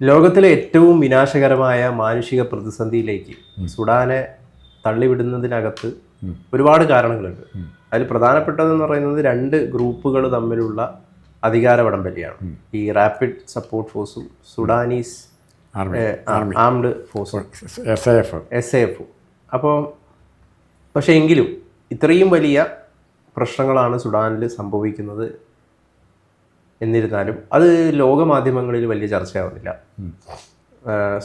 ലോകത്തിലെ ഏറ്റവും വിനാശകരമായ മാനുഷിക പ്രതിസന്ധിയിലേക്ക് സുഡാനെ തള്ളിവിടുന്നതിനകത്ത് ഒരുപാട് കാരണങ്ങളുണ്ട്. അതിൽ പ്രധാനപ്പെട്ടതെന്ന് പറയുന്നത് രണ്ട് ഗ്രൂപ്പുകൾ തമ്മിലുള്ള അധികാര വടംവലിയാണ്. ഈ റാപ്പിഡ് സപ്പോർട്ട് ഫോഴ്സും സുഡാനീസ് ആർമി. ആംഡ് ഫോഴ്സും. S A F. S A എഫും. അപ്പോൾ പക്ഷേ എങ്കിലും ഇത്രയും വലിയ പ്രശ്നങ്ങളാണ് സുഡാനിൽ സംഭവിക്കുന്നത് എന്നിരുന്നാലും അത് ലോകമാധ്യമങ്ങളിൽ വലിയ ചർച്ചയാവുന്നില്ല.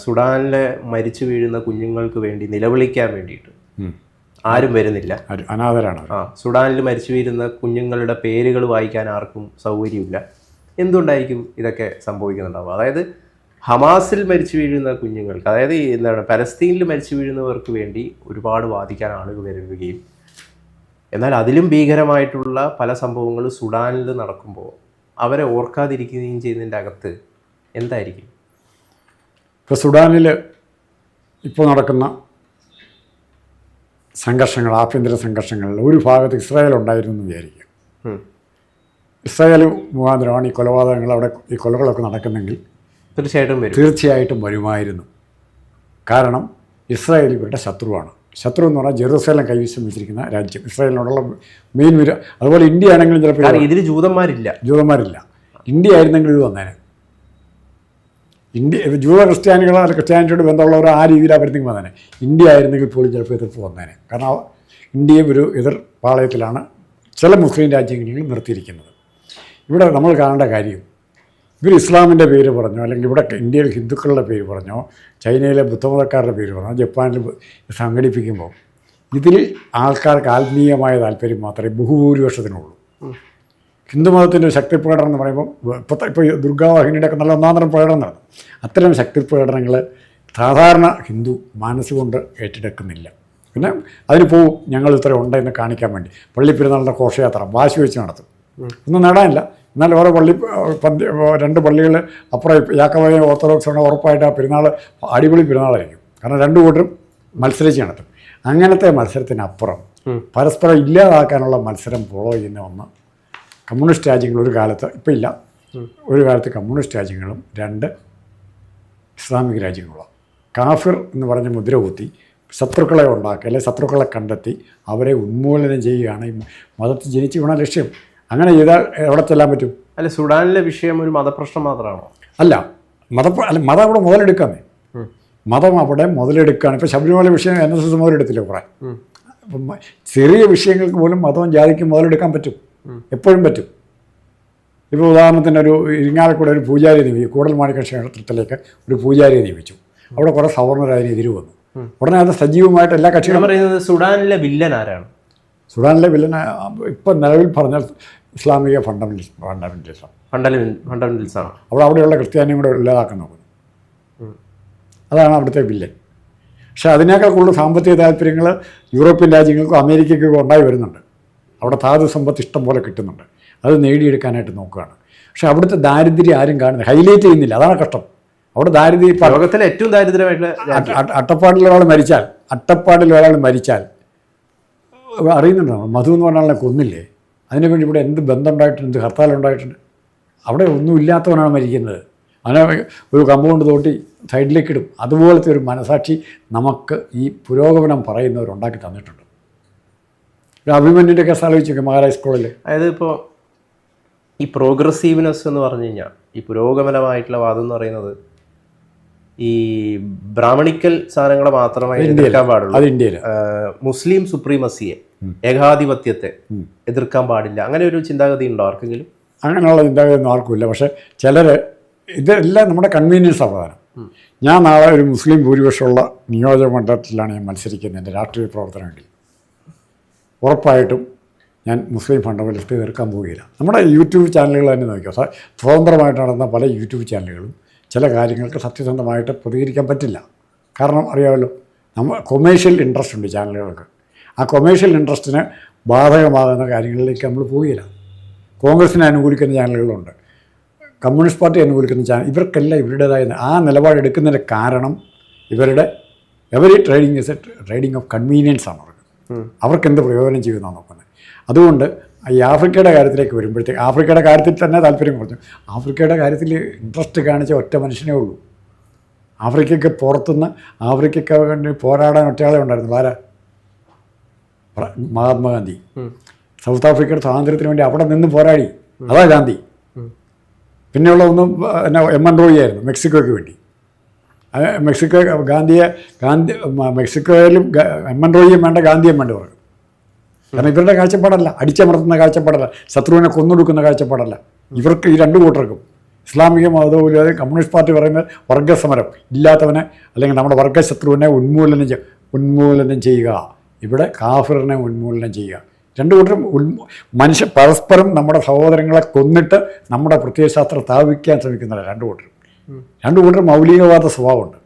സുഡാനിലെ മരിച്ചു വീഴുന്ന കുഞ്ഞുങ്ങൾക്ക് വേണ്ടി നിലവിളിക്കാൻ വേണ്ടിയിട്ട് ആരും വരുന്നില്ല. അനാഥരാണ് ആ സുഡാനിൽ മരിച്ചു വീഴുന്ന കുഞ്ഞുങ്ങളുടെ പേരുകൾ വായിക്കാൻ ആർക്കും സൗകര്യമില്ല. എന്തുകൊണ്ടായിരിക്കും ഇതൊക്കെ സംഭവിക്കുന്നുണ്ടാവുക? അതായത് ഹമാസിൽ മരിച്ചു വീഴുന്ന കുഞ്ഞുങ്ങൾക്ക് അതായത് എന്താണ് പലസ്തീനിൽ മരിച്ചു വീഴുന്നവർക്ക് വേണ്ടി ഒരുപാട് വാദിക്കാൻ ആളുകൾ വരുകയും എന്നാൽ അതിലും ഭീകരമായിട്ടുള്ള പല സംഭവങ്ങളും സുഡാനിൽ നടക്കുമ്പോൾ അവരെ ഓർക്കാതിരിക്കുകയും ചെയ്യുന്നതിന്റെ അകത്ത് എന്തായിരിക്കും? ഇപ്പോൾ സുഡാനിൽ ഇപ്പോൾ നടക്കുന്ന സംഘർഷങ്ങൾ ആഭ്യന്തര സംഘർഷങ്ങളിൽ ഒരു ഭാഗത്ത് ഇസ്രായേൽ ഉണ്ടായിരുന്നു എന്ന് വിചാരിക്കുക. ഇസ്രായേൽ മുഖാന്തരമാണ് ഈ കൊലപാതകങ്ങൾ അവിടെ ഈ കൊലകളൊക്കെ നടക്കുന്നെങ്കിൽ തീർച്ചയായിട്ടും തീർച്ചയായിട്ടും വരുമായിരുന്നു. കാരണം ഇസ്രായേൽ ഇവരുടെ ശത്രുവാണ്. ശത്രു എന്ന് പറഞ്ഞാൽ ജെറുസലം കൈവശം വെച്ചിരിക്കുന്ന രാജ്യം. ഇസ്രായേലിനോടുള്ള മെയിൻ വിര അതുപോലെ ഇന്ത്യ ആണെങ്കിലും ചിലപ്പോൾ ഇതിൽ ജൂതന്മാരില്ല. ജൂതന്മാരില്ല. ഇന്ത്യ ആയിരുന്നെങ്കിൽ ഇത് വന്നേനെ. ഇന്ത്യ ജൂത ക്രിസ്ത്യാനികൾ അല്ല ക്രിസ്ത്യാനിറ്റിയോട് ബന്ധമുള്ളവർ ആ രീതിയിലാണ് വരുന്നെങ്കിൽ വന്നേനെ. ഇന്ത്യ ആയിരുന്നെങ്കിൽ പോലും ചിലപ്പോൾ എതിർപ്പ് വന്നേനെ. കാരണം ഇന്ത്യ ഇന്ത്യയും ഒരു എതിർ പാളയത്തിലാണ് ചില മുസ്ലിം രാജ്യങ്ങളിൽ നിർത്തിയിരിക്കുന്നത്. ഇവിടെ നമ്മൾ കാണേണ്ട കാര്യം ഇവർ ഇസ്ലാമിന്റെ പേര് പറഞ്ഞോ? അല്ലെങ്കിൽ ഇവിടെ ഇന്ത്യയിൽ ഹിന്ദുക്കളുടെ പേര് പറഞ്ഞോ? ചൈനയിലെ ബുദ്ധമതക്കാരുടെ പേര് പറഞ്ഞോ? ജപ്പാനിൽ സംഘടിപ്പിക്കുമ്പോൾ ഇതിൽ ആൾക്കാർക്ക് ആത്മീയമായ താല്പര്യം മാത്രമേ ബഹുഭൂരിപക്ഷത്തിനുള്ളൂ. ഹിന്ദുമതത്തിന്റെ ശക്തി പ്രകടനം എന്ന് പറയുമ്പോൾ ഇപ്പോൾ ഇപ്പോൾ ദുർഗാവാഹിനിയുടെ ഒക്കെ നല്ല ഒന്നാന്തരം പ്രകടനം നടന്നു. അത്തരം ശക്തി പ്രകടനങ്ങൾ സാധാരണ ഹിന്ദു മനസ്സുകൊണ്ട് ഏറ്റെടുക്കുന്നില്ല. പിന്നെ അതിന് പോവും ഞങ്ങൾ ഇത്ര ഉണ്ടെന്ന് കാണിക്കാൻ വേണ്ടി. പള്ളി പെരുന്നാളിന്റെ ഘോഷയാത്ര വാശി വെച്ച് നടത്തും. ഒന്നും നേടാനില്ല. എന്നാൽ ഓരോ പള്ളി പന്തി രണ്ട് പള്ളികൾ അപ്പുറം യാക്കോബായ ഓർത്തഡോക്സ് ആണ് ഉറപ്പായിട്ട് ആ പെരുന്നാൾ അടിപൊളി പെരുന്നാളായിരിക്കും. കാരണം രണ്ടു കൂട്ടരും മത്സരിച്ച് നടത്തും. അങ്ങനത്തെ മത്സരത്തിനപ്പുറം പരസ്പരം ഇല്ലാതാക്കാനുള്ള മത്സരം ഫോളോ ചെയ്യുന്ന ഒന്ന് കമ്മ്യൂണിസ്റ്റ് രാജ്യങ്ങൾ ഒരു കാലത്ത് ഇപ്പം ഇല്ല. ഒരു കാലത്ത് കമ്മ്യൂണിസ്റ്റ് രാജ്യങ്ങളും രണ്ട് ഇസ്ലാമിക രാജ്യങ്ങളും കാഫിർ എന്ന് പറഞ്ഞ മുദ്ര കുത്തി ശത്രുക്കളെ ഉണ്ടാക്കുക അല്ലെങ്കിൽ ശത്രുക്കളെ കണ്ടെത്തി അവരെ ഉന്മൂലനം ചെയ്യുകയാണ് ഈ മതത്തിൽ ജനിച്ചു വീണ ലക്ഷ്യം. അങ്ങനെ ചെയ്താൽ എവിടെ ചെല്ലാൻ പറ്റും? അല്ല സുഡാനിലെ വിഷയം ഒരു മതപ്രശ്നം മാത്രമാണോ? അല്ല മത അല്ല മതം അവിടെ മുതലെടുക്കാമേ. മതം അവിടെ മുതലെടുക്കുകയാണ് ഇപ്പോൾ ശബരിമല വിഷയം എൻ എസ് എസ് മുതലെടുത്തില്ല കുറേ? ചെറിയ വിഷയങ്ങൾക്ക് പോലും മതവും ജാതിക്കും മുതലെടുക്കാൻ പറ്റും. എപ്പോഴും പറ്റും. ഇപ്പോൾ ഉദാഹരണത്തിന് ഒരു ഇരിങ്ങാലക്കൂടെ ഒരു പൂജാരി നിയമിച്ചു. കൂടൽ മാണിക്ക ക്ഷേത്രത്തിലേക്ക് ഒരു പൂജാരിയെ നിയമിച്ചു. അവിടെ കുറേ സവർണർ അതിനെതിരെ വന്നു. ഉടനെ അത് സജീവമായിട്ട് എല്ലാ കക്ഷികളും പറയുന്നത് സുഡാനിലെ വില്ലൻ ആരാണ്? സുഡാനിലെ വില്ലന ഇപ്പം നിലവിൽ പറഞ്ഞ ഇസ്ലാമിക ഫണ്ടമെന്റൽ ഫണ്ടമെന്റലിസം. ഫണ്ടല ഫണ്ടമെന്റൽസ് ആണ് അവിടെ അവിടെയുള്ള ക്രിസ്ത്യാനിയും കൂടെ ഇല്ലാതാക്കാൻ നോക്കുന്നു. അതാണ് അവിടുത്തെ വില്ലൻ. പക്ഷെ അതിനേക്കാൾ കൂടുതൽ സാമ്പത്തിക താല്പര്യങ്ങൾ യൂറോപ്യൻ രാജ്യങ്ങൾക്കും അമേരിക്കയ്ക്കും ഉണ്ടായി വരുന്നുണ്ട്. അവിടെ ധാതു സമ്പത്ത് ഇഷ്ടം പോലെ കിട്ടുന്നുണ്ട്. അത് നേടിയെടുക്കാനായിട്ട് നോക്കുകയാണ്. പക്ഷെ അവിടുത്തെ ദാരിദ്ര്യം ആരും കാണുന്നില്ല. ഹൈലൈറ്റ് ചെയ്യുന്നില്ല. അതാണ് കഷ്ടം. അവിടെ ദാരിദ്ര്യം ലോകത്തിലെ ഏറ്റവും ദാരിദ്ര്യമായിട്ടുള്ള അട്ട- അട്ട- അട്ടപ്പാടിൽ ഒരാൾ മരിച്ചാൽ അട്ടപ്പാടിൽ ഒരാൾ മരിച്ചാൽ അറിയുന്നുണ്ടോ? മധു എന്ന് പറഞ്ഞാൽ കൊന്നില്ലേ? അതിനുവേണ്ടി ഇവിടെ എന്ത് ബന്ധമുണ്ടായിട്ടുണ്ട്? എന്ത് ഹർത്താൽ ഉണ്ടായിട്ടുണ്ട് അവിടെ ഒന്നും ഇല്ലാത്തവനാണ് മരിക്കുന്നത്. അവനെ ഒരു കമ്പൗണ്ട് തോട്ടി സൈഡിലേക്ക് ഇടും. അതുപോലത്തെ ഒരു മനസാക്ഷി നമുക്ക് ഈ പുരോഗമനം പറയുന്നവരുണ്ടാക്കി തന്നിട്ടുണ്ട്. ഒരു അഭിമന്യുന്റെ കേസ് ആലോചിച്ചു മഹാരാജ് സ്കൂളിൽ അതായത് ഇപ്പോൾ ഈ പ്രോഗ്രസീവ്നെസ് എന്ന് പറഞ്ഞു കഴിഞ്ഞാൽ ഈ പുരോഗമനമായിട്ടുള്ള വാദം എന്ന് പറയുന്നത് ഈ ബ്രാഹ്മണിക്കൽ സാധനങ്ങൾ മാത്രമായി എതിർക്കാൻ പാടുള്ളൂ. അത് ഇന്ത്യയിൽ മുസ്ലിം സുപ്രീമസിയെ ഏകാധിപത്യത്തെ എതിർക്കാൻ പാടില്ല. അങ്ങനെ ഒരു ചിന്താഗതി ഉണ്ടോ ആർക്കെങ്കിലും? അങ്ങനെയുള്ള ചിന്താഗതി ഒന്നും ആർക്കുമില്ല. പക്ഷേ ചിലർ ഇതെല്ലാം നമ്മുടെ കൺവീനിയൻസ് പ്രധാനം. ഞാൻ നാളെ ഒരു മുസ്ലിം ഭൂരിപക്ഷമുള്ള നിയോജക മണ്ഡലത്തിലാണ് ഞാൻ മത്സരിക്കുന്നത് എന്റെ രാഷ്ട്രീയ പ്രവർത്തനമെങ്കിൽ ഉറപ്പായിട്ടും ഞാൻ മുസ്ലിം ഫണ്ടമെന്റലിസ്റ്റ് തീർക്കാൻ പോവുകയില്ല. നമ്മുടെ യൂട്യൂബ് ചാനലുകൾ തന്നെ നോക്കിയോ സ്വതന്ത്രമായിട്ട് നടന്ന പല യൂട്യൂബ് ചാനലുകളും ചില കാര്യങ്ങൾക്ക് സത്യസന്ധമായിട്ട് പ്രതികരിക്കാൻ പറ്റില്ല. കാരണം അറിയാമല്ലോ നമ്മൾ കൊമേഴ്ഷ്യൽ ഇൻട്രസ്റ്റ് ഉണ്ട് ചാനലുകൾക്ക്. ആ കൊമേഴ്ഷ്യൽ ഇൻട്രസ്റ്റിന് ബാധകമാകുന്ന കാര്യങ്ങളിലേക്ക് നമ്മൾ പോവുകയില്ല. കോൺഗ്രസിനെ അനുകൂലിക്കുന്ന ചാനലുകളുണ്ട്. കമ്മ്യൂണിസ്റ്റ് പാർട്ടി അനുകൂലിക്കുന്ന ചാനൽ ഇവർക്കെല്ലാം ഇവരുടേതായ ആ നിലപാടെടുക്കുന്നതിന്റെ കാരണം ഇവരുടെ every trading is a trading of convenience ആണ് അവർക്ക്. അവർക്ക് എന്ത് പ്രയോജനം ചെയ്യുന്നതാണ് നോക്കുന്നത്? അതുകൊണ്ട് ഈ ആഫ്രിക്കയുടെ കാര്യത്തിലേക്ക് വരുമ്പോഴത്തേക്ക് ആഫ്രിക്കയുടെ കാര്യത്തിൽ തന്നെ താല്പര്യം കുറഞ്ഞു. ആഫ്രിക്കയുടെ കാര്യത്തിൽ ഇൻട്രസ്റ്റ് കാണിച്ച ഒറ്റ മനുഷ്യനേ ഉള്ളൂ. ആഫ്രിക്കയ്ക്ക് പുറത്തുനിന്ന് ആഫ്രിക്കയ്ക്ക് വേണ്ടി പോരാടാൻ ഒറ്റയാളെ ഉണ്ടായിരുന്നു ആരാ? മഹാത്മാഗാന്ധി. സൗത്ത് ആഫ്രിക്കയുടെ സ്വാതന്ത്ര്യത്തിന് വേണ്ടി അവിടെ നിന്ന് പോരാടി. അതാ ഗാന്ധി. പിന്നെയുള്ള ഒന്നും എന്നാ എം എൻ റോയി ആയിരുന്നു മെക്സിക്കോയ്ക്ക് വേണ്ടി. മെക്സിക്കോ ഗാന്ധിയെ ഗാന്ധി മെക്സിക്കോയിലും എം എൻ റോയിയും വേണ്ട ഗാന്ധിയും വേണ്ട പറഞ്ഞു. കാരണം ഇവരുടെ കാഴ്ചപ്പാടല്ല അടിച്ചമർത്തുന്ന കാഴ്ചപ്പാടല്ല ശത്രുവിനെ കൊന്നൊടുക്കുന്ന കാഴ്ചപ്പാടല്ല. ഇവർക്ക് ഈ രണ്ട് കൂട്ടർക്കും ഇസ്ലാമിക മതവും ഇല്ലാതെ കമ്മ്യൂണിസ്റ്റ് പാർട്ടി പറയുന്നത് വർഗസമരം ഇല്ലാത്തവനെ അല്ലെങ്കിൽ നമ്മുടെ വർഗശത്രുവിനെ ഉന്മൂലനം ഉന്മൂലനം ചെയ്യുക. ഇവിടെ കാഫിറിനെ ഉന്മൂലനം ചെയ്യുക. രണ്ടു കൂട്ടരും ഉന്മൂ മനുഷ്യ പരസ്പരം നമ്മുടെ സഹോദരങ്ങളെ കൊന്നിട്ട് നമ്മുടെ പ്രത്യയശാസ്ത്രം സ്ഥാപിക്കാൻ ശ്രമിക്കുന്നില്ല രണ്ടു കൂട്ടരും രണ്ടു കൂട്ടരും മൗലികവാദ സ്വഭാവമുണ്ട്.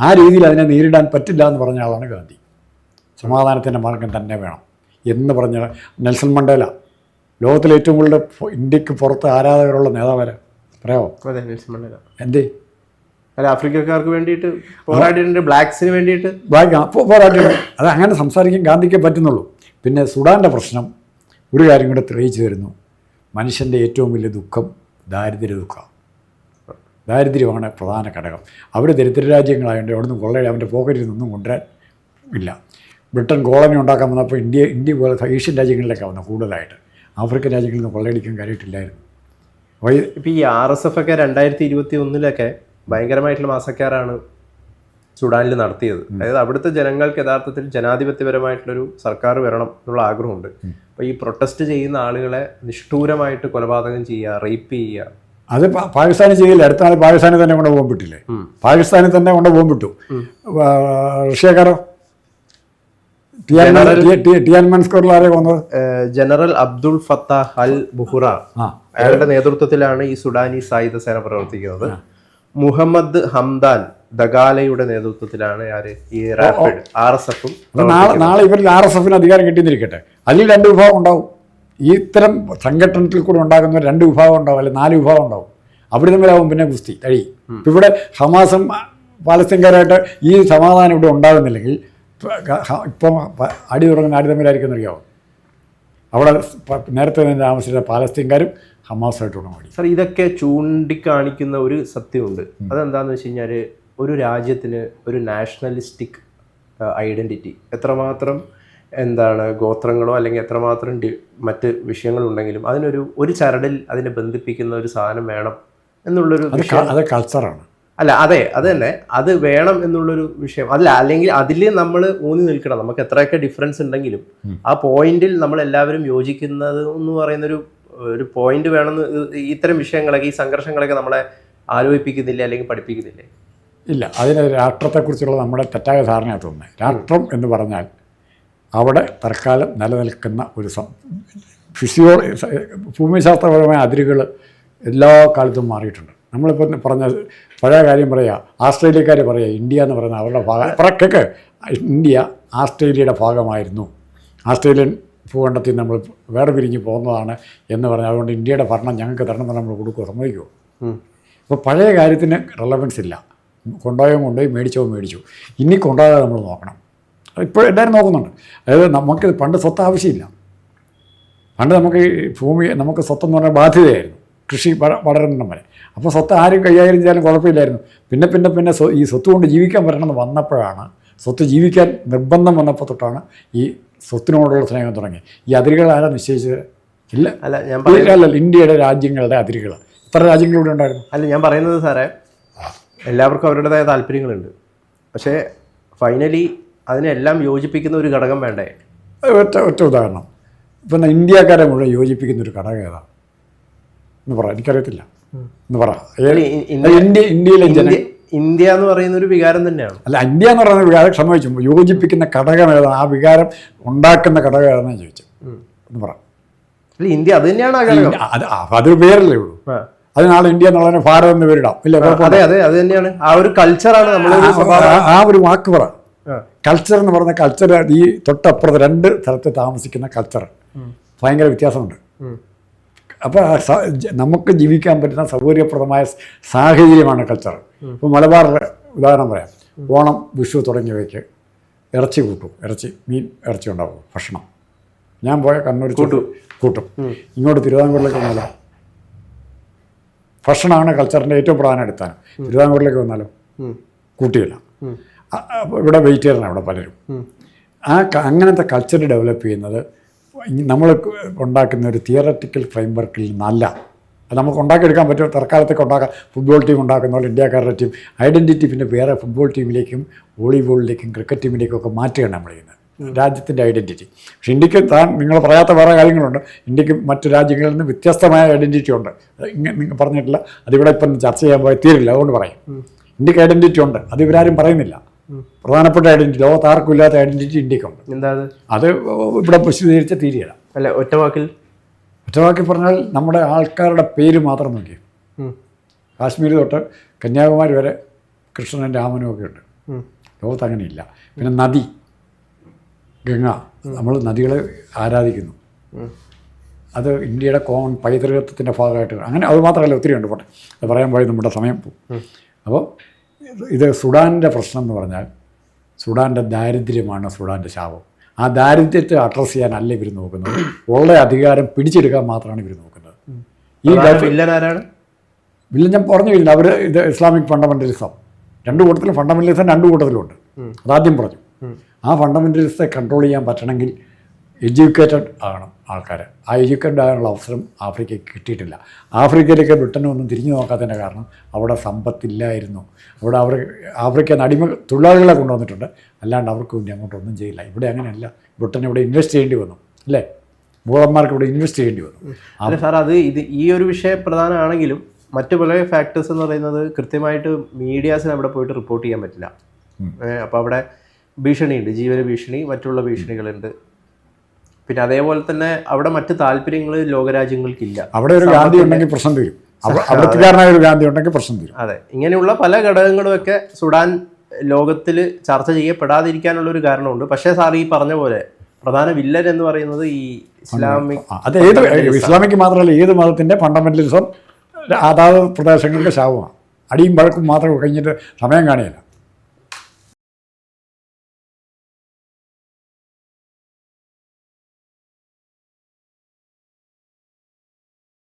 ആ രീതിയിൽ അതിനെ നേരിടാൻ പറ്റില്ല എന്ന് പറഞ്ഞ ആളാണ് ഗാന്ധി. സമാധാനത്തിന്റെ മാർഗം തന്നെ വേണം. എന്ന് പറഞ്ഞ നെൽസൺ മണ്ടേല. ലോകത്തിലെ ഏറ്റവും കൂടുതൽ ഇന്ത്യയ്ക്ക് പുറത്ത് ആരാധകരുള്ള നേതാവര? പറയാമോ അതെ നെൽസൺ മണ്ടേല. എന്തേ? അല്ല ആഫ്രിക്കക്കാർക്ക് വേണ്ടിയിട്ട് പോരാടിയിട്ടുണ്ട് ബ്ലാക്സിന് വേണ്ടിയിട്ട്? ബ്ലാക്ക് അപ്പോൾ പോരാട്ടി അത് അങ്ങനെ സംസാരിക്കാൻ ഗാന്ധിക്ക് പറ്റുന്നുള്ളൂ. പിന്നെ സുഡാന്റെ പ്രശ്നം ഒരു കാര്യം കൂടെ തെളിയിച്ചു തരുന്നു. മനുഷ്യന്റെ ഏറ്റവും വലിയ ദുഃഖം ദാരിദ്ര്യ ദുഃഖം ദാരിദ്ര്യമാണ് പ്രധാന ഘടകം. അവർ ദരിദ്ര രാജ്യങ്ങളായതുകൊണ്ട് അവിടെ നിന്ന് കൊള്ളയുടെ അവന്റെ പോക്കറ്റിൽ നിന്നും കൊണ്ടുവരാൻ ഇല്ല. ബ്രിട്ടൻ കോളനി ഉണ്ടാക്കാൻ വന്നപ്പോൾ ഇന്ത്യ ഇന്ത്യ പോലെ ഏഷ്യൻ രാജ്യങ്ങളിലേക്കാണ് വന്നത് കൂടുതലായിട്ട്. ആഫ്രിക്കൻ രാജ്യങ്ങളിൽ നിന്ന് കൊള്ളയടിക്കാൻ കാര്യമായിട്ടില്ലായിരുന്നു. ഇപ്പോൾ ഈ ഇപ്പം ഈ ആർ എസ് എഫ് ഒക്കെ രണ്ടായിരത്തി ഇരുപത്തി ഒന്നിലൊക്കെ ഭയങ്കരമായിട്ടുള്ള മാസക്കാരാണ് സുഡാനിൽ നടത്തിയത്. അതായത് അവിടുത്തെ ജനങ്ങൾക്ക് യഥാർത്ഥത്തിൽ ജനാധിപത്യപരമായിട്ടുള്ളൊരു സർക്കാർ വരണം എന്നുള്ള ആഗ്രഹമുണ്ട്. അപ്പോൾ ഈ പ്രൊട്ടസ്റ്റ് ചെയ്യുന്ന ആളുകളെ നിഷ്ഠൂരമായിട്ട് കൊലപാതകം ചെയ്യുക റേപ്പ് ചെയ്യുക. അത് പാകിസ്ഥാന് പാകിസ്ഥാനിൽ ചെയ്തില്ല. അടുത്ത നാൾ പാകിസ്ഥാനിൽ തന്നെ കൊണ്ട് പോകും വിട്ടില്ലേ പാകിസ്ഥാനിൽ തന്നെ കൊണ്ട് വിട്ടു റഷ്യക്കാരോ? General Abdul Fattah al Burhan അയാളുടെ നേതൃത്വത്തിലാണ് ഈ സുഡാനി സായുധ സേന പ്രവർത്തിക്കുന്നത്. മുഹമ്മദ് ഹംദാൻ ദഗാലയുടെ നേതൃത്വത്തിലാണ് ആര് ഈ റാപ്പിഡ് ആർ എസ് എഫും നാളെ ഇവരിൽ ആർ എസ് എഫിന് അധികാരം കിട്ടിയെന്നിരിക്കട്ടെ. അതിൽ രണ്ട് വിഭാഗം ഉണ്ടാവും. ഈ ഇത്തരം സംഘടനത്തിൽ കൂടെ ഉണ്ടാകുന്ന രണ്ട് വിഭാഗം ഉണ്ടാവും അല്ലെങ്കിൽ നാല് വിഭാഗം ഉണ്ടാവും. അവിടെ തമ്മിലാവും പിന്നെ ഗുസ്തി കഴിയും. ഇവിടെ ഹമാസും പാലസ്തീൻകാരായിട്ട് ഈ സമാധാനം ഇവിടെ ഉണ്ടാകുന്നില്ലെങ്കിൽ ഇപ്പം അടി തുടങ്ങുന്ന ആര് തമ്മിലായിരിക്കും എന്നറിയാമോ അവിടെ നേരത്തെ തന്നെ താമസിച്ച പാലസ്തീൻകാരും ഹമാസായിട്ടുള്ള മടി സാർ ഇതൊക്കെ ചൂണ്ടിക്കാണിക്കുന്ന ഒരു സത്യമുണ്ട്. അതെന്താണെന്ന് വെച്ച് കഴിഞ്ഞാൽ ഒരു രാജ്യത്തിന് ഒരു നാഷണലിസ്റ്റിക് ഐഡന്റിറ്റി എത്രമാത്രം എന്താണ് ഗോത്രങ്ങളോ അല്ലെങ്കിൽ എത്രമാത്രം ഡി മറ്റ് വിഷയങ്ങളുണ്ടെങ്കിലും അതിനൊരു ഒരു ചരടിൽ അതിനെ ബന്ധിപ്പിക്കുന്ന ഒരു സാധനം വേണം എന്നുള്ളൊരു അത് കൾച്ചറാണ് അല്ല അതെ അത് തന്നെ. അത് വേണം എന്നുള്ളൊരു വിഷയം. അല്ല അല്ലെങ്കിൽ അതിൽ നമ്മൾ ഊന്നി നിൽക്കണം. നമുക്ക് എത്രയൊക്കെ ഡിഫറൻസ് ഉണ്ടെങ്കിലും ആ പോയിന്റിൽ നമ്മൾ എല്ലാവരും യോജിക്കുന്നത് എന്ന് പറയുന്നൊരു ഒരു പോയിന്റ് വേണമെന്ന് ഇത്തരം വിഷയങ്ങളൊക്കെ ഈ സംഘർഷങ്ങളൊക്കെ നമ്മളെ ആലോചിപ്പിക്കുന്നില്ല? അല്ലെങ്കിൽ പഠിപ്പിക്കുന്നില്ലേ? ഇല്ല. അതിന് രാഷ്ട്രത്തെക്കുറിച്ചുള്ള നമ്മുടെ തെറ്റായ ധാരണയാണ് തോന്നുന്നത് രാഷ്ട്രം എന്ന് പറഞ്ഞാൽ അവിടെ തൽക്കാലം നിലനിൽക്കുന്ന ഒരു ഫിസിയോ ഭൂമിശാസ്ത്രപരമായ അതിരുകൾ എല്ലാ കാലത്തും മാറിയിട്ടുണ്ട്. നമ്മളിപ്പോൾ പറഞ്ഞ പഴയ കാര്യം പറയുക ആസ്ട്രേലിയക്കാർ പറയുക ഇന്ത്യ എന്ന് പറയുന്ന അവരുടെ ഭാഗം പ്രക്കൊക്കെ ഇന്ത്യ ആസ്ട്രേലിയയുടെ ഭാഗമായിരുന്നു. ആസ്ട്രേലിയൻ ഭൂഖണ്ഡത്തിൽ നമ്മൾ വേറെ പിരിഞ്ഞ് പോകുന്നതാണ് എന്ന് പറഞ്ഞാൽ അതുകൊണ്ട് ഇന്ത്യയുടെ ഭരണം ഞങ്ങൾക്ക് തരണം എന്ന് നമ്മൾ കൊടുക്കുമോ സമ്മതിക്കുമോ. അപ്പോൾ പഴയ കാര്യത്തിന് റെലവൻസ് ഇല്ല. കൊണ്ടുപോയോ കൊണ്ടുപോയി മേടിച്ചോ മേടിച്ചു. ഇനി കൊണ്ടുപോകാതെ നമ്മൾ നോക്കണം. ഇപ്പോൾ എല്ലാവരും നോക്കുന്നുണ്ട്. അതായത് നമുക്ക് പണ്ട് സ്വത്ത് ആവശ്യമില്ല. പണ്ട് നമുക്ക് ഈ ഭൂമി നമുക്ക് സ്വത്തെന്ന് പറഞ്ഞാൽ ബാധ്യതയായിരുന്നു. കൃഷി വള- വളരുന്നിടം വരെ. അപ്പോൾ സ്വത്ത് ആരും കൈകാര്യം ചെയ്യാനും കുഴപ്പമില്ലായിരുന്നു. പിന്നെ പിന്നെ പിന്നെ ഈ സ്വത്ത് കൊണ്ട് ജീവിക്കാൻ വരണമെന്ന് വന്നപ്പോഴാണ് സ്വത്ത് ജീവിക്കാൻ നിർബന്ധം വന്നപ്പോൾ തൊട്ടാണ് ഈ സ്വത്തിനോടുള്ള സ്നേഹം തുടങ്ങി. ഈ അതിരുകൾ ആരാ നിശ്ചയിച്ചത്? ഇല്ല. അല്ല ഞാൻ അല്ല ഇന്ത്യയുടെ രാജ്യങ്ങളുടെ അതിരുകൾ. ഇത്ര രാജ്യങ്ങളിവിടെ ഉണ്ടായിരുന്നു. അല്ല ഞാൻ പറയുന്നത് സാറേ എല്ലാവർക്കും അവരുടേതായ താല്പര്യങ്ങളുണ്ട്. പക്ഷേ ഫൈനലി അതിനെല്ലാം യോജിപ്പിക്കുന്ന ഒരു ഘടകം വേണ്ടേ? ഒറ്റ ഒറ്റ ഉദാഹരണം. ഇപ്പം ഇന്ത്യക്കാരെ മുഴുവൻ യോജിപ്പിക്കുന്ന ഒരു ഘടകം ഏതാ? എന്ന് പറ എനിക്കറിയത്തില്ല. എന്ന് പറ. അല്ല, ഇന്ത്യ- ഇന്ത്യ ഇന്ത്യയിലെ ജന ഇന്ത്യ എന്ന് പറയുന്ന ഒരു വികാരം തന്നെയാണ്. അല്ല ഇന്ത്യ എന്ന് പറയുന്ന വികാരം ക്ഷമിച്ചു. യോജിപ്പിക്കുന്ന ഘടകം ഏതാണ് ആ വികാരം ഉണ്ടാക്കുന്ന ഘടകം ഏതാണെന്ന് ചോദിച്ചു. എന്ന് പറ. അല്ല ഇന്ത്യ അത് തന്നെയാണ് ആ അത് അതൊരു പേരല്ലേ ഉള്ളൂ. അതിനാൾ അത് ഇന്ത്യ എന്നുള്ളതിന് ഭാരതം എന്ന് പേരിടാം. ഇല്ല. അതെ അതെ അത് തന്നെയാണ്. ആ ഒരു കൾച്ചറാണ് നമ്മൾ ആ- ഒരു വാക്ക് പറ. കൾച്ചർ എന്ന് പറയുന്ന കൾച്ചർ ഈ തൊട്ടപ്പുറത്ത് രണ്ട് സ്ഥലത്ത് താമസിക്കുന്ന കൾച്ചർ ഭയങ്കര വ്യത്യാസമുണ്ട്. അപ്പോൾ നമുക്ക് ജീവിക്കാൻ പറ്റുന്ന സൗകര്യപ്രദമായ സാഹചര്യമാണ് കൾച്ചർ. ഇപ്പോൾ മലബാറിലെ ഉദാഹരണം പറയാം. ഓണം വിഷു തുടങ്ങിയവയ്ക്ക് ഇറച്ചി കൂട്ടും. ഇറച്ചി മീൻ ഇറച്ചി ഉണ്ടാവും ഭക്ഷണം. ഞാൻ പോയ കണ്ണൂർ കൂട്ടും. കൂട്ടും. ഇങ്ങോട്ട് തിരുവിതാംകൂറിലേക്ക് വന്നാലോ? ഭക്ഷണമാണ് കൾച്ചറിന്റെ ഏറ്റവും പ്രധാന അടിസ്ഥാനം. തിരുവിതാംകൂറിലേക്ക് വന്നാലോ. കൂട്ടിയില്ല. അപ്പോൾ ഇവിടെ ഇവിടെ വെജിറ്റേറിയൻ അവിടെ പലരും. ആ അങ്ങനത്തെ കൾച്ചർ ഡെവലപ്പ് ചെയ്യുന്നത് നമ്മൾ ഉണ്ടാക്കുന്ന ഒരു തിയററ്റിക്കൽ ഫ്രെയിംവർക്കിൽ നിന്നല്ല അത് നമുക്ക് ഉണ്ടാക്കിയെടുക്കാൻ പറ്റും. തൽക്കാലത്തേക്ക് ഉണ്ടാക്കാം. ഫുട്ബോൾ ടീം ഉണ്ടാക്കുന്ന പോലെ ഇന്ത്യക്കാരുടെ ടീം ഐഡന്റിറ്റി പിന്നെ വേറെ ഫുട്ബോൾ ടീമിലേക്കും വോളിബോളിലേക്കും ക്രിക്കറ്റ് ടീമിലേക്കും ഒക്കെ മാറ്റുകയാണ് നമ്മൾ ചെയ്യുന്നത്. രാജ്യത്തിന്റെ ഐഡന്റിറ്റി പക്ഷേ ഇന്ത്യയ്ക്ക് താൻ നിങ്ങൾ പറയാത്ത വേറെ കാര്യങ്ങളുണ്ട്. ഇന്ത്യയ്ക്ക് മറ്റു രാജ്യങ്ങളിൽ നിന്ന് വ്യത്യസ്തമായ ഐഡന്റിറ്റി ഉണ്ട്. ഇങ്ങനെ നിങ്ങൾ പറഞ്ഞിട്ടില്ല. അതിവിടെ ഇപ്പം ചർച്ച ചെയ്യാൻ പോയി തീരില്ല. അതുകൊണ്ട് പറയും. ഇന്ത്യയ്ക്ക് ഐഡന്റിറ്റി ഉണ്ട്. അത് ഇവരാരും പറയുന്നില്ല. പ്രധാനപ്പെട്ട ഐഡന്റിറ്റി ലോകത്ത് ആർക്കും ഇല്ലാത്ത ഐഡന്റിറ്റി ഇന്ത്യക്കുണ്ട് എന്താ അത്? ഇവിടെ പ്രസിദ്ധീകരിച്ച തീരുകയാണ് അല്ല ഒറ്റവാക്കിൽ ഒറ്റവാക്കിൽ പറഞ്ഞാൽ നമ്മുടെ ആൾക്കാരുടെ പേര് മാത്രം നോക്കി. കാശ്മീർ തൊട്ട് കന്യാകുമാരി വരെ കൃഷ്ണനും രാമനും ഒക്കെ ഉണ്ട്. ലോകത്ത് അങ്ങനെയില്ല. പിന്നെ നദി ഗംഗ നമ്മൾ നദികളെ ആരാധിക്കുന്നു. അത് ഇന്ത്യയുടെ കോമൺ പൈതൃകത്വത്തിന്റെ ഭാഗമായിട്ട് അങ്ങനെ അത് മാത്രമല്ല ഒത്തിരി ഉണ്ട്. പോട്ടെ അത് പറയാൻ പോയി നമ്മുടെ സമയം പോകും അപ്പോൾ ഇത് സുഡാനിന്റെ പ്രശ്നം എന്ന് പറഞ്ഞാൽ സുഡാന്റെ ദാരിദ്ര്യമാണ് സുഡാന്റെ ശാപം. ആ ദാരിദ്ര്യത്തെ അഡ്രസ്സ് ചെയ്യാനല്ല ഇവർ നോക്കുന്നത്. ഉള്ള അധികാരം പിടിച്ചെടുക്കാൻ മാത്രമാണ് ഇവർ നോക്കുന്നത്. ഈ പ്രധാന വില്ലൻ ഞാൻ പറഞ്ഞു കഴിഞ്ഞില്ല. അവർ ഇത് ഇസ്ലാമിക് ഫണ്ടമെന്റലിസം രണ്ട് കൂട്ടത്തിലും ഫണ്ടമെന്റലിസം രണ്ട് കൂട്ടത്തിലുണ്ട്. അതാദ്യം പറഞ്ഞു. ആ ഫണ്ടമെന്റലിസത്തെ കൺട്രോൾ ചെയ്യാൻ പറ്റണമെങ്കിൽ എഡ്യൂക്കേറ്റഡ് ആകണം ആൾക്കാർ ആ എഡ്യൂക്കേറ്റഡ് ആകാനുള്ള അവസരം ആഫ്രിക്കയ്ക്ക് കിട്ടിയിട്ടില്ല. ആഫ്രിക്കയിലേക്ക് ബ്രിട്ടനൊന്നും തിരിഞ്ഞു നോക്കാത്തതിന്റെ കാരണം അവിടെ സമ്പത്തില്ലായിരുന്നു. അവിടെ അവർ ആഫ്രിക്കൻ അടിമ തൊഴിലാളികളെ കൊണ്ടുവന്നിട്ടുണ്ട്. അല്ലാണ്ട് അവർക്ക് വേണ്ടി അങ്ങോട്ടൊന്നും ചെയ്യില്ല. ഇവിടെ അങ്ങനെയല്ല. ബ്രിട്ടൻ ഇവിടെ ഇൻവെസ്റ്റ് ചെയ്യേണ്ടി വന്നു. അല്ലേ? മൂളന്മാർക്ക് ഇവിടെ ഇൻവെസ്റ്റ് ചെയ്യേണ്ടി വന്നു. അല്ല സാർ അത് ഇത് ഈ ഒരു വിഷയം പ്രധാനമാണെങ്കിലും മറ്റു പല ഫാക്ടേഴ്സ് എന്ന് പറയുന്നത് കൃത്യമായിട്ട് മീഡിയാസിന് അവിടെ പോയിട്ട് റിപ്പോർട്ട് ചെയ്യാൻ പറ്റില്ല. അപ്പോൾ അവിടെ ഭീഷണിയുണ്ട്. ജീവന ഭീഷണി മറ്റുള്ള ഭീഷണികളുണ്ട്. പിന്നെ അതേപോലെ തന്നെ അവിടെ മറ്റ് താല്പര്യങ്ങൾ ലോകരാജ്യങ്ങൾക്കില്ല. അവിടെ ഒരു ഗാന്ധി ഉണ്ടെങ്കിൽ പ്രശ്നം തീരും. അവ- അവിടത്തുകാരനായ ഒരു ഗാന്ധി ഉണ്ടെങ്കിൽ പ്രശ്നം തീരും. അതെ. ഇങ്ങനെയുള്ള പല ഘടകങ്ങളും ഒക്കെ സുഡാൻ ലോകത്തിൽ ചർച്ച ചെയ്യപ്പെടാതിരിക്കാനുള്ള ഒരു കാരണമുണ്ട്. പക്ഷേ സാർ ഈ പറഞ്ഞ പോലെ പ്രധാന വില്ലൻ എന്ന് പറയുന്നത് ഈ ഇസ്ലാമിക് അത് ഏത് ഇസ്ലാമിക് മാത്രമല്ല ഏത് മതത്തിന്റെ ഫണ്ടമെന്റലിസം അതാത് പ്രദേശങ്ങളുടെ ശാപമാണ്. അടിയും വഴക്കും മാത്രം കഴിഞ്ഞിട്ട് സമയം കാണിയില്ല